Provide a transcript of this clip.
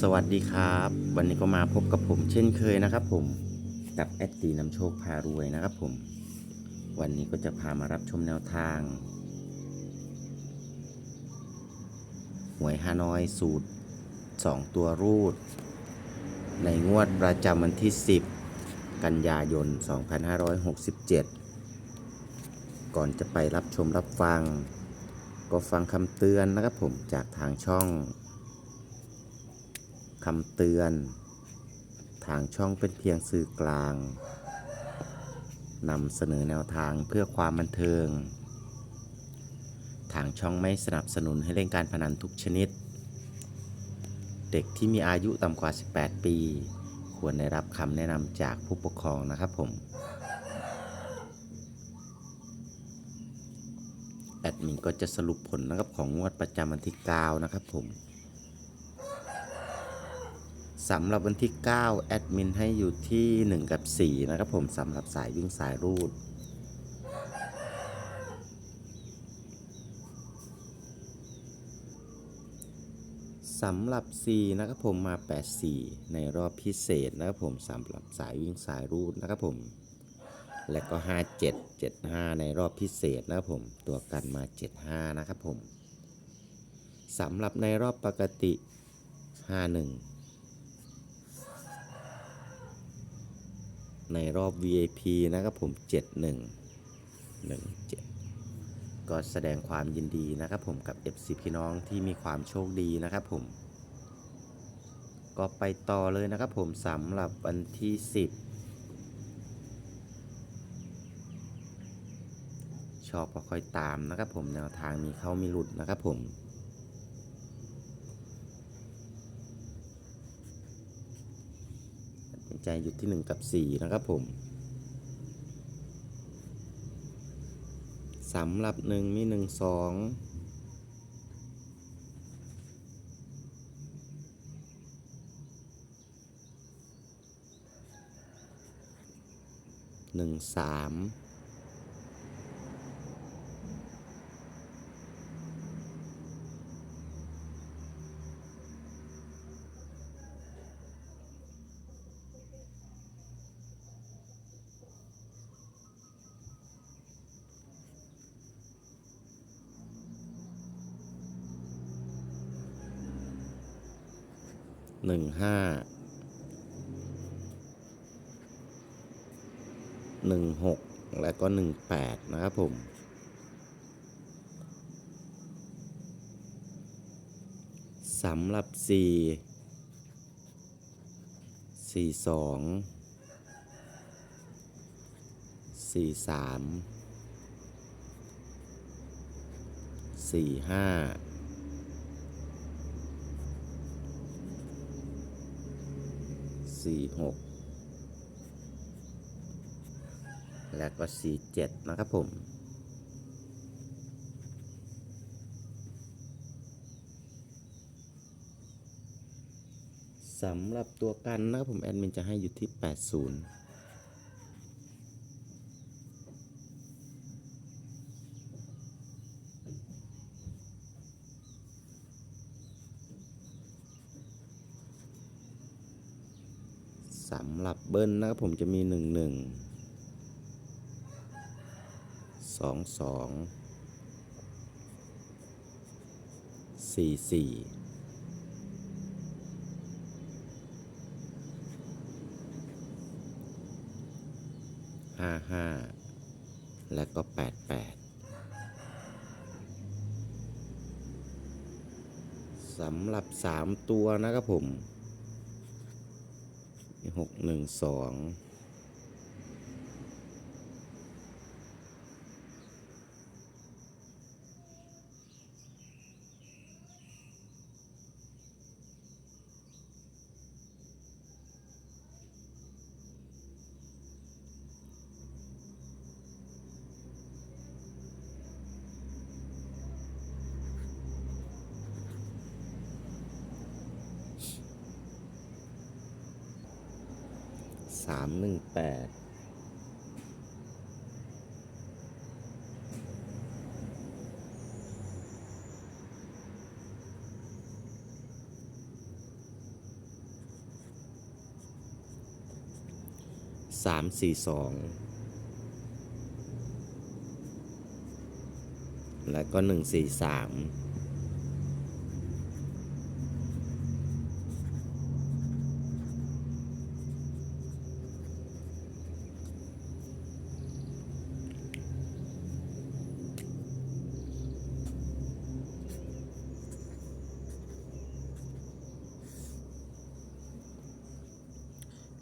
สวัสดีครับ วันนี้ก็มาพบกับผมเช่นเคยนะครับผมกับแอดตีนำโชคพารวยนะครับผม วันนี้ก็จะพามารับชมแนวทาง หวยฮานอยสูตร 2 ตัวรูด ในงวดประจำวันที่ 10 กันยายน 2567 ก่อนจะไปรับชมรับฟัง ก็ฟังคำเตือนนะครับผมจากทางช่อง คำเตือน ทางช่องเป็นเพียงสื่อกลางนำเสนอแนวทางเพื่อความบันเทิง ทางช่องไม่สนับสนุนให้เล่นการพนันทุกชนิด เด็กที่มีอายุต่ำกว่า 18 ปี ควรได้รับคำแนะนำจากผู้ปกครองนะครับผม แอดมินก็จะสรุปผลนะครับของงวดประจำวันที่ 9 นะครับผม สำหรับวันที่ 9 แอดมินให้อยู่ที่ 1 กับ 4 นะครับผมสำหรับสายวิ่งสายรูด สำหรับ 4 นะครับผมมา 84 ในรอบพิเศษนะครับผมสำหรับสายวิ่งสายรูดนะครับผม และก็ 57 75 ในรอบพิเศษนะครับผม ตัวกันมา 75 นะครับผม สำหรับในรอบปกติ 51 ในรอบ VIP นะครับผม 71 17 ก็แสดงความยินดีนะครับผมกับ FC พี่น้องที่มีความโชคดีนะครับผม ก็ไปต่อเลยนะครับผมสำหรับวันที่ 10 ชอบก็ค่อยตามนะครับผมแนวทางมีเข้ามีหลุดนะครับผม ใจอยู่ที่ 1 กับ 4 นะครับผมสำหรับ 1 มี 1 2 1 3 หนึ่งห้าหนึ่งหกและก็หนึ่งแปดนะครับผม สำหรับสี่สี่สองสี่สามสี่ห้า สี่หกแล้วก็สี่เจ็ดนะครับผมสำหรับตัวกันนะครับผมแอดมินจะให้อยู่ที่ 80 สำหรับเบิ้ลนะครับผมจะมี1 1 2 2 4 4ห้าห้าและก็แปดแปดสำหรับสามตัวนะครับผม หกหนึ่งสอง สามหนึ่งแปดสามสี่สองและก็หนึ่งสี่สาม